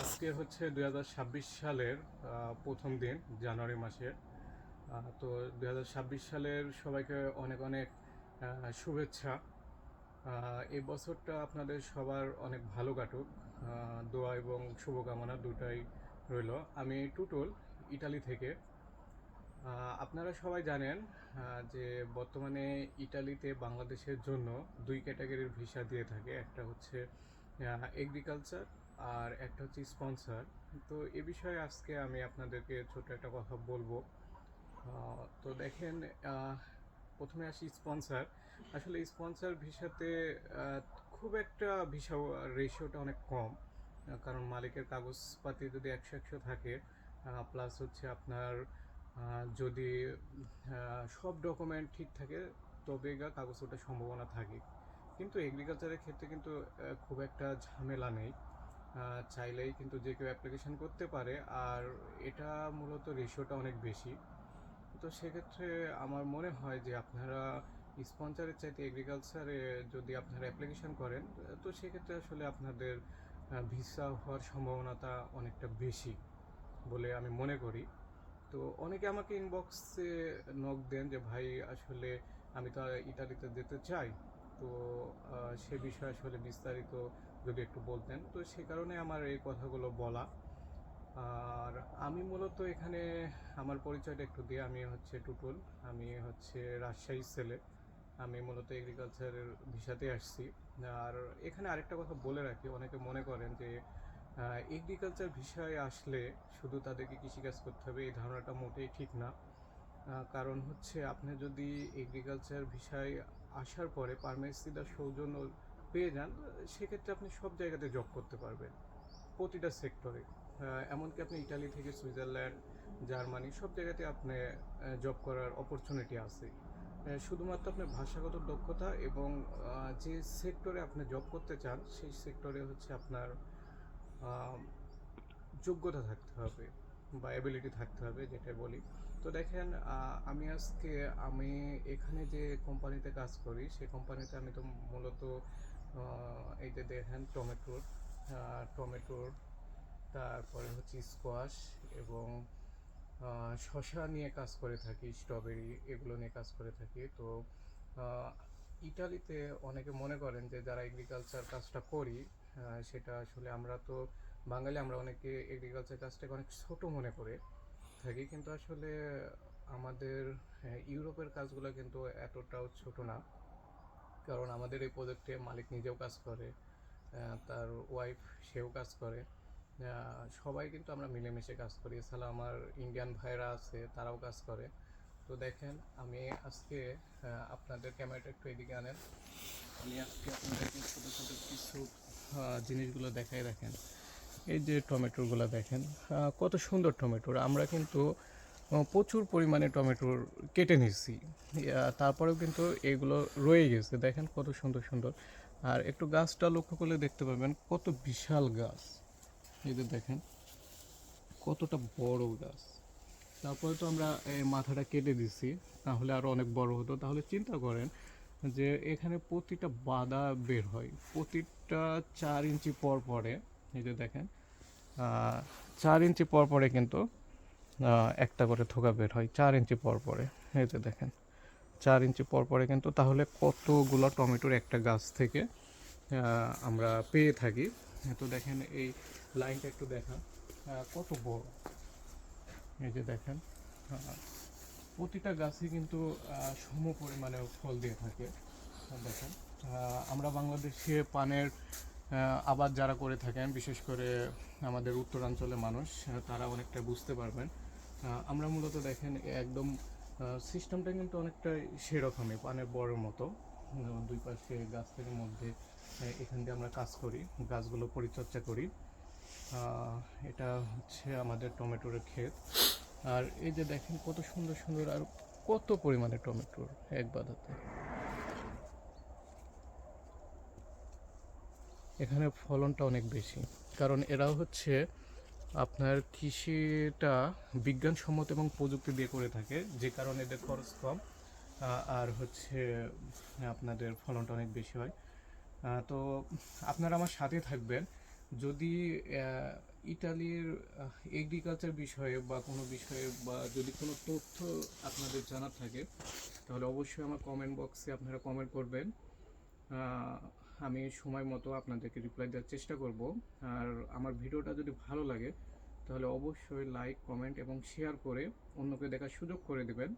আজকে হচ্ছে দু হাজার ছাব্বিশ সালের প্রথম দিন, জানুয়ারি মাসের। তো দুই হাজার ছাব্বিশ সালের সবাইকে অনেক অনেক শুভেচ্ছা। এই বছরটা আপনাদের সবার অনেক ভালো কাটুক। দোয়া এবং শুভকামনা দুটাই রইল। আমি টুটুল, ইটালি থেকে। আপনারা সবাই জানেন যে বর্তমানে ইটালিতে বাংলাদেশের জন্য দুই ক্যাটাগরির ভিসা দিয়ে থাকে। একটা হচ্ছে এগ্রিকালচার আর একটা হচ্ছে স্পন্সর তো এ বিষয়ে আজকে আমি আপনাদেরকে ছোট একটা কথা বলব। তো দেখেন প্রথমে আসি স্পন্সর আসলে স্পন্সর ভিসাতে খুব একটা ভিসা রেশিওটা অনেক কম কারণ মালিকের কাগজপাতি যদি একশো একশো থাকে প্লাস হচ্ছে আপনার যদি সব ডকুমেন্ট ঠিক থাকে তবে গা কাগজ ওঠার সম্ভাবনা থাকে। কিন্তু এগ্রিকালচারের ক্ষেত্রে কিন্তু খুব একটা ঝামেলা নেই। চাইলেই কিন্তু যে কেউ অ্যাপ্লিকেশন করতে পারে, আর এটা মূলত রেশিওটা অনেক বেশি। তো সেক্ষেত্রে আমার মনে হয় যে আপনারা স্পন্সরের চাইতে এগ্রিকালচারে যদি আপনারা অ্যাপ্লিকেশন করেন, তো সেক্ষেত্রে আসলে আপনাদের ভিসা হওয়ার সম্ভাবনাটা অনেকটা বেশি বলে আমি মনে করি। তো অনেকে আমাকে ইনবক্সে নক দেন যে, ভাই, আসলে আমি তো ইতালিতে যেতে চাই। তো সে বিষয়ে আসলে বিস্তারিত যদি একটু বলতেন। তো সে কারণে আমার এই কথাগুলো বলা। আর আমি মূলত এখানে আমার পরিচয়টা একটু দিয়ে আমি হচ্ছে টুটুল। আমি হচ্ছে রাজশাহী ছেলে। আমি মূলত এগ্রিকালচারের ভিসাতে আসছি। আর এখানে আরেকটা কথা বলে রাখি। অনেকে মনে করেন যে এগ্রিকালচার বিষয়ে আসলে শুধু তাদেরকে কৃষিকাজ করতে হবে, এই ধারণাটা মোটেই ঠিক না। কারণ হচ্ছে আপনি যদি এগ্রিকালচার বিষয়ে আসার পরে পারমেসিদা সৌজন্য পেয়ে যান, সেক্ষেত্রে আপনি সব জায়গাতে জব করতে পারবেন, প্রতিটা সেক্টরে এমনকি আপনি ইটালি থেকে সুইজারল্যান্ড, জার্মানি সব জায়গাতে আপনি জব করার অপরচুনিটি আছে। শুধুমাত্র আপনার ভাষাগত দক্ষতা এবং যে সেক্টরে আপনি জব করতে চান, সেই সেক্টরে হচ্ছে আপনার যোগ্যতা থাকতে হবে বা অ্যাবিলিটি থাকতে হবে যেটা বলি। তো দেখেন আমি আজকে, আমি এখানে যে কোম্পানিতে কাজ করি, সেই কোম্পানিতে আমি তো মূলত এই যে দেখেন টমেটোর টমেটোর তারপরে হচ্ছে স্কোয়াশ এবং শসা নিয়ে কাজ করে থাকি স্ট্রবেরি এগুলো নিয়ে কাজ করে থাকি। তো ইটালিতে অনেকে মনে করেন যে যারা এগ্রিকালচার কাজটা করি সেটা আসলে আমরা তো বাঙালি, আমরা অনেকে এগ্রিকালচার কাজটাকে অনেক ছোট মনে করে থাকি, কিন্তু আসলে আমাদের ইউরোপের কাজগুলো কিন্তু এতটাও ছোট না। কারণ আমাদের এই প্রজেক্টে মালিক নিজেও কাজ করে তার ওয়াইফ সেও কাজ করে সবাই কিন্তু আমরা মিলেমিশে কাজ করি। এছাড়া আমার ইন্ডিয়ান ভাইরা আছে, তারাও কাজ করে। তো দেখেন আমি আজকে আপনাদের ক্যামেরাটা একটু এদিকে আনেন। আমি আজকে আপনাদেরকে ছোটো ছোটো কিছু জিনিসগুলো দেখাই দেখেন। এই যে টমেটোগুলো দেখেন কত সুন্দর টমেটোর আমরা কিন্তু প্রচুর পরিমাণে টমেটোর কেটে আহ, তারপরেও কিন্তু এগুলো রয়ে গেছে। দেখেন কত সুন্দর সুন্দর। আর একটু গাছটা লক্ষ্য করলে দেখতে পাবেন কত বিশাল গাছ। যে দেখেন কতটা বড় গাছ। তারপরে তো আমরা এই মাথাটা কেটে দিছি, তাহলে আরও অনেক বড় হতো। তাহলে চিন্তা করেন যে এখানে প্রতিটা বাদা বের হয়। প্রতিটা চার ইঞ্চি পর পরে, এই যে দেখেন চার ইঞ্চি পর পরে কিন্তু একটা করে থোকা বের হয় চার ইঞ্চি পর পরে। এই যে দেখেন, চার ইঞ্চি পর পরে কিন্তু তাহলে কতগুলো টমেটোর একটা গাছ থেকে আমরা পেয়ে থাকি। তো দেখেন, এই লাইনটা একটু দেখা কত বড়? এই যে দেখেন প্রতিটা গাছই কিন্তু সম পরিমাণে ফল দিয়ে থাকে। দেখেন আমরা বাংলাদেশে পানের আবাদ যারা করে থাকেন, বিশেষ করে আমাদের উত্তরাঞ্চলের মানুষ তারা অনেকটা বুঝতে পারবেন। আমরা মূলত দেখেন, একদম সিস্টেমটা কিন্তু অনেকটা সেরকমই, পানের বড় মতো। দুই পাশে গাছের মধ্যে এখান দিয়ে আমরা কাজ করি, গাছগুলো পরিচর্যা করি। এটা হচ্ছে আমাদের টমেটোর ক্ষেত। আর এই যে দেখেন কত সুন্দর সুন্দর আর কত পরিমাণে টমেটোর এক বাধাতে। এখানে ফলনটা অনেক বেশি, কারণ এরাও হচ্ছে আপনার কৃষিটা বিজ্ঞানসম্মত এবং প্রযুক্তি দিয়ে করে থাকে, যে কারণে এদের খরচ কম আর হচ্ছে আপনাদের ফলনটা অনেক বেশি হয়। তো আপনারা আমার সাথে থাকবেন। যদি ইটালির এগ্রিকালচার বিষয়ে বা কোনো বিষয়ে বা যদি কোনো তথ্য আপনাদের জানার থাকে, তাহলে অবশ্যই আমার কমেন্ট বক্সে আপনারা কমেন্ট করবেন। আমি সময় মতো আপনাদেরকে রিপ্লাই দেওয়ার চেষ্টা করব। আর আমার ভিডিওটা যদি ভালো লাগে, তাহলে অবশ্যই লাইক কমেন্ট এবং শেয়ার করে অন্যকে দেখার সুযোগ করে দেবেন।